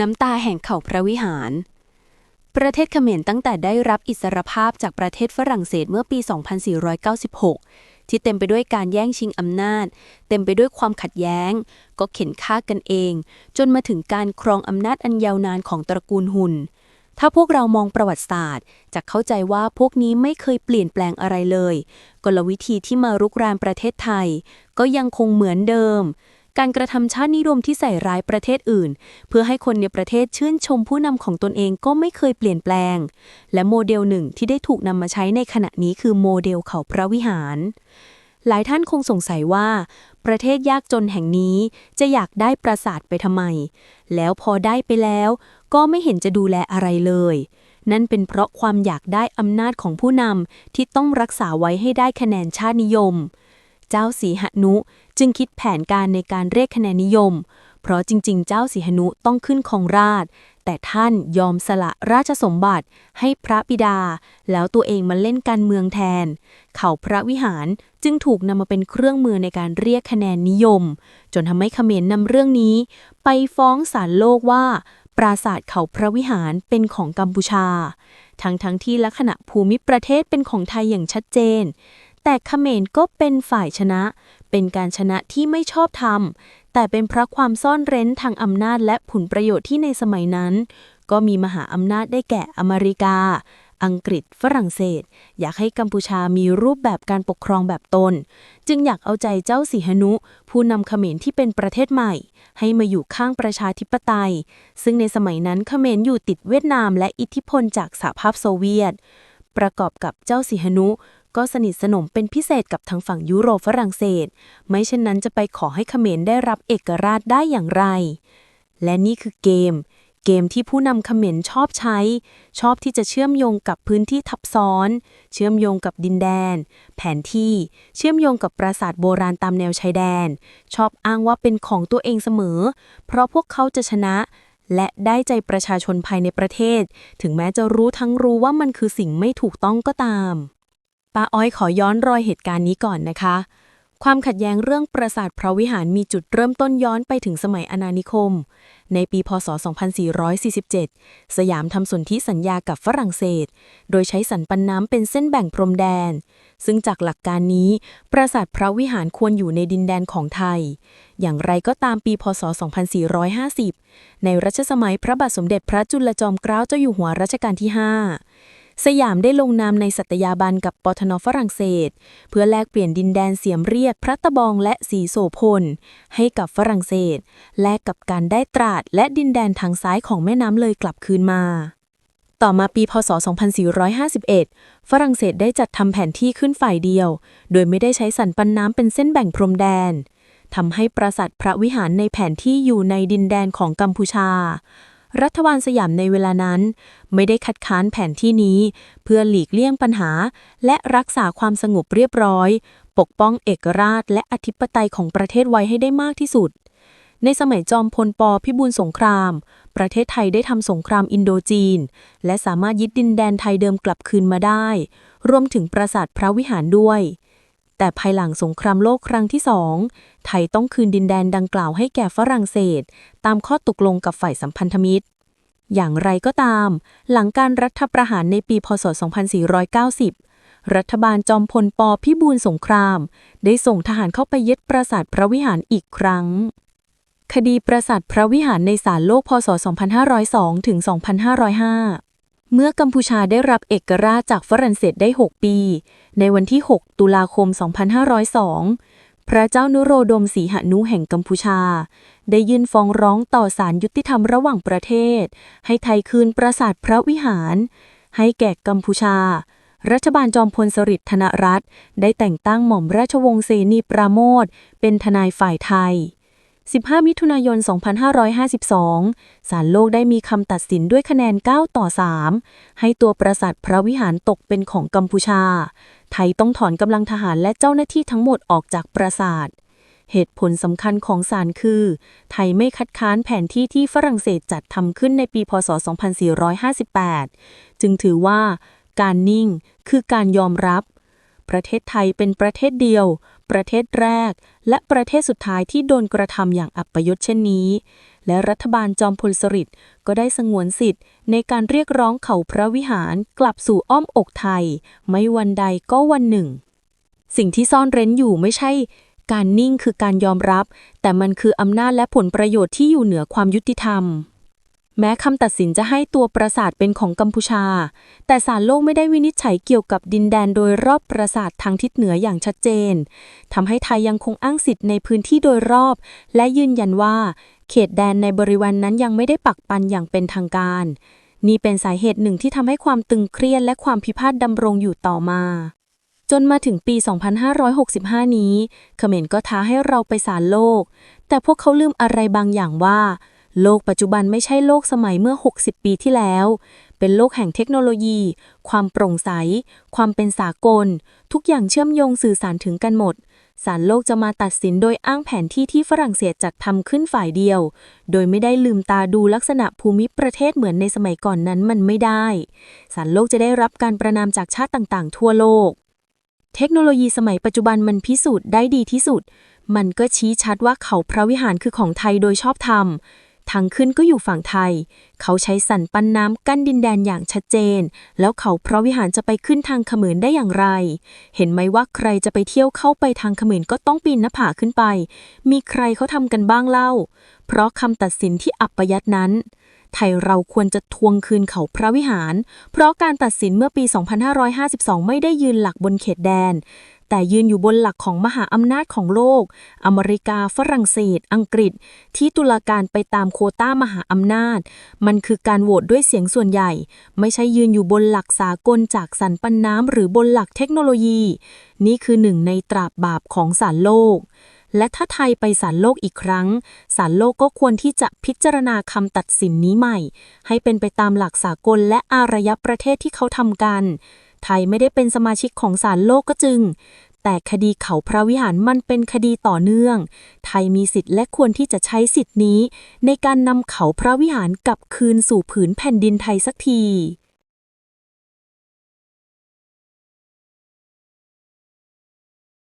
น้ำตาแห่งเขาพระวิหาร ประเทศเขมรตั้งแต่ได้รับอิสรภาพจากประเทศฝรั่งเศสเมื่อปี 2496 ที่เต็มไปด้วยการแย่งชิงอำนาจ เต็มไปด้วยความขัดแย้ง ก็เข็นฆ่ากันเอง จนมาถึงการครองอำนาจอันยาวนานของตระกูลหุนถ้าพวกเรามองประวัติศาสตร์ จะเข้าใจว่าพวกนี้ไม่เคยเปลี่ยนแปลงอะไรเลย กลวิธีที่มารุกรานประเทศไทย ก็ยังคงเหมือนเดิม การกระทำชาตินิยมที่ใส่ร้ายประเทศอื่น เพื่อให้คนในประเทศชื่นชมผู้นำของตนเองก็ไม่เคยเปลี่ยนแปลง และโมเดลหนึ่งที่ได้ถูกนำมาใช้ในขณะนี้คือโมเดลเขาพระวิหาร หลายท่านคงสงสัยว่า ประเทศยากจนแห่งนี้จะอยากได้ปราสาทไปทำไม แล้วพอได้ไปแล้ว ก็ไม่เห็นจะดูแลอะไรเลยนั่นเป็นเพราะความอยากได้อำนาจของผู้นำที่ต้องรักษาไว้ให้ได้คะแนนชาตินิยม เจ้าสีหนุ จึงคิดแผนการในการเรียกคะแนนนิยม เพราะจริง ๆ เจ้าสีหนุต้องขึ้นครองราชย์แต่ท่านยอมสละราชสมบัติให้พระบิดา แล้วตัวเองมาเล่นการเมืองแทน เขาพระวิหารจึงถูกนำมาเป็นเครื่องมือในการเรียกคะแนนนิยม จนทำให้เขมรนำเรื่องนี้ ไปฟ้องศาลโลกว่า ปราสาทเขาพระวิหารเป็นของกัมพูชา ทั้งทั้งที่ลักษณะภูมิประเทศเป็นของไทยอย่างชัดเจน แต่เขมรก็เป็นฝ่ายชนะ เป็นการชนะที่ไม่ชอบธรรม แต่เป็นเพราะความซ่อนเร้นทางอำนาจและผลประโยชน์ที่ในสมัยนั้น ก็มีมหาอำนาจได้แก่อเมริกา อังกฤษ ฝรั่งเศส อยากให้กัมพูชามีรูปแบบการปกครองแบบตน จึงอยากเอาใจเจ้าสีหนุ ผู้นำเขมรที่เป็นประเทศใหม่ ให้มาอยู่ข้างประชาธิปไตย ซึ่งในสมัยนั้นเขมรอยู่ติดเวียดนามและอิทธิพลจากสหภาพโซเวียตประกอบกับเจ้าสีหนุ ก็สนิทสนมเป็นพิเศษกับทางฝั่งยุโรปฝรั่งเศส ไม่เช่นนั้นจะไปขอให้เขมรได้รับเอกราชได้อย่างไร และนี่คือเกม เกมที่ผู้นำเขมรชอบใช้ ชอบที่จะเชื่อมโยงกับพื้นที่ทับซ้อน เชื่อมโยงกับดินแดน แผนที่ เชื่อมโยงกับปราสาทโบราณตามแนวชายแดน ชอบอ้างว่าเป็นของตัวเองเสมอ เพราะพวกเขาจะชนะและได้ใจประชาชนภายในประเทศ ถึงแม้จะรู้ทั้งรู้ว่ามันคือสิ่งไม่ถูกต้องก็ตาม ป้าอ้อยขอย้อนรอยเหตุการณ์นี้ก่อนนะคะ ความขัดแย้งเรื่องปราสาทพระวิหารมีจุดเริ่มต้นย้อนไปถึงสมัยอาณานิคม ในปีพศ 2447 สยามทำสนธิสัญญากับฝรั่งเศส โดยใช้สันปันน้ำเป็นเส้นแบ่งพรมแดน ซึ่งจากหลักการนี้ ปราสาทพระวิหารควรอยู่ในดินแดนของไทย อย่างไรก็ตามปีพศ 2450 ในรัชสมัยพระบาทสมเด็จพระจุลจอมเกล้าเจ้าอยู่หัวรัชกาลที่ 5 สยามได้ลงนามในสัตยาบันกับปทนฝรั่งเศส เพื่อแลกเปลี่ยนดินแดนเสียมเรียบพระตะบองและสีโสพล ให้กับฝรั่งเศส แลกกับการได้ตราดและดินแดนทางซ้ายของแม่น้ำเลยกลับคืนมา ต่อมาปีพศ 2451 ฝรั่งเศสได้จัดทำแผนที่ขึ้นฝ่ายเดียว โดยไม่ได้ใช้สันปันน้ำเป็นเส้นแบ่งพรมแดนทำให้ปราสาทพระวิหารในแผนที่อยู่ในดินแดนของกัมพูชา รัฐบาลสยามในเวลานั้น ไม่ได้คัดค้านแผนที่นี้ เพื่อหลีกเลี่ยงปัญหา และรักษาความสงบเรียบร้อย ปกป้องเอกราช และอธิปไตยของประเทศไว้ให้ได้มากที่สุด ในสมัยจอมพลปพิบูลสงคราม ประเทศไทยได้ทำสงครามอินโดจีน และสามารถยึดดินแดนไทยเดิมกลับคืนมาได้ รวมถึงปราสาทพระวิหารด้วย แต่ภายหลังสงครามโลกครั้งที่สองไทยต้องคืนดินแดนดังกล่าวให้แก่ฝรั่งเศส ตามข้อตกลงกับฝ่ายสัมพันธมิตร อย่างไรก็ตาม หลังการรัฐประหารในปีพศ 2490 รัฐบาลจอมพลปพิบูลสงคราม ได้ส่งทหารเข้าไปยึดปราสาทพระวิหารอีกครั้ง คดีปราสาทพระวิหารในศาลโลกพศ 2502 ถึง 2505 เมื่อกัมพูชาได้รับเอกราชจากฝรั่งเศสได้ 6 ปี ในวันที่ 6 ตุลาคม 2502 พระเจ้านุโรดมศรีหนุแห่งกัมพูชา ได้ยื่นฟ้องร้องต่อศาลยุติธรรมระหว่างประเทศ ให้ไทยคืนปราสาทพระวิหาร ให้แก่กัมพูชา รัฐบาลจอมพลสฤษดิ์ธนรัตน์ได้แต่งตั้งหม่อมราชวงศ์เสนีปราโมทเป็นทนายฝ่ายไทย 15 มิถุนายน 2552 ศาลโลกได้มีคำตัดสินด้วยคะแนน 9 ต่อ 3 ให้ตัวปราสาทพระวิหารตกเป็นของกัมพูชา ไทยต้องถอนกำลังทหารและเจ้าหน้าที่ทั้งหมดออกจากปราสาท เหตุผลสำคัญของศาลคือ ไทยไม่คัดค้านแผนที่ที่ฝรั่งเศสจัดทำขึ้นในปี พศ 2458 จึงถือว่า การนิ่งคือการยอมรับ ประเทศไทยเป็นประเทศเดียว ประเทศแรก และประเทศสุดท้ายที่โดนกระทำอย่างอัปยศเช่นนี้ และรัฐบาลจอมพลสฤษดิ์ก็ได้สงวนสิทธิ์ ในการเรียกร้องเขาพระวิหารกลับสู่อ้อมอกไทย ไม่วันใดก็วันหนึ่ง สิ่งที่ซ่อนเร้นอยู่ไม่ใช่ การนิ่งคือการยอมรับ แต่มันคืออำนาจและผลประโยชน์ที่อยู่เหนือความยุติธรรม แม้คำตัดสินจะให้ตัวปราสาทเป็นของกัมพูชา แต่ศาลโลกไม่ได้วินิจฉัยเกี่ยวกับดินแดนโดยรอบปราสาททางทิศเหนืออย่างชัดเจนทำให้ไทยยังคงอ้างสิทธิ์ในพื้นที่โดยรอบ และยืนยันว่า เขตแดนในบริเวณนั้นยังไม่ได้ปักปันอย่างเป็นทางการ นี่เป็นสาเหตุหนึ่งที่ทำให้ความตึงเครียดและความพิพาทดำรงอยู่ต่อมาจนมาถึงปี 2565 นี้ เขมรก็ท้าให้เราไปศาลโลก แต่พวกเขาลืมอะไรบางอย่างว่า โลกปัจจุบันไม่ใช่โลกสมัยเมื่อ 60 ปีที่แล้ว เป็นโลกแห่งเทคโนโลยี ความโปร่งใส ความเป็นสากล ทุกอย่างเชื่อมโยงสื่อสารถึงกันหมดศาลโลกจะมาตัดสินโดยอ้างแผนที่ที่ฝรั่งเศสจัดทำขึ้นฝ่ายเดียว โดยไม่ได้ลืมตาดูลักษณะภูมิประเทศเหมือนในสมัยก่อนนั้นมันไม่ได้ ศาลโลกจะได้รับการประนามจากชาติต่างๆ ทั่วโลก เทคโนโลยีสมัยปัจจุบันมันพิสูจน์ได้ดีที่สุด มันก็ชี้ชัดว่าเขาพระวิหารคือของไทยโดยชอบธรรม ทางขึ้นก็อยู่ฝั่งไทย เขาใช้สันปันน้ำกั้นดินแดนอย่างชัดเจน แล้วเขาพระวิหารจะไปขึ้นทางเขมรได้อย่างไร เห็นไหมว่าใครจะไปเที่ยวเข้าไปทางเขมรก็ต้องปีนหน้าผาขึ้นไป มีใครเขาทำกันบ้างเล่า เพราะคำตัดสินที่อัปยัดนั้นไทยเราควรจะทวงคืนเขาพระวิหาร เพราะการตัดสินเมื่อปี 2552 ไม่ได้ยืนหลักบนเขตแดน แต่ยืนอยู่บนหลักของมหาอำนาจของโลก อเมริกาฝรั่งเศส อังกฤษ ที่ตุลาการไปตามโคต้ามหาอำนาจ มันคือการโหวตด้วยเสียงส่วนใหญ่ ไม่ใช่ยืนอยู่บนหลักสากลจากสันปันน้ำหรือบนหลักเทคโนโลยี นี่คือหนึ่งในตราบบาปของศาลโลกและถ้าไทยไปศาลโลกอีกครั้งศาลโลกก็ควรที่จะพิจารณาคำตัดสินนี้ใหม่ ให้เป็นไปตามหลักสากลและอารยประเทศที่เขาทำกัน ไทยไม่ได้เป็นสมาชิกของศาลโลกก็จึง แต่คดีเขาพระวิหารมันเป็นคดีต่อเนื่อง ไทยมีสิทธิ์และควรที่จะใช้สิทธิ์นี้ ในการนำเขาพระวิหารกลับคืนสู่ผืนแผ่นดินไทยสักที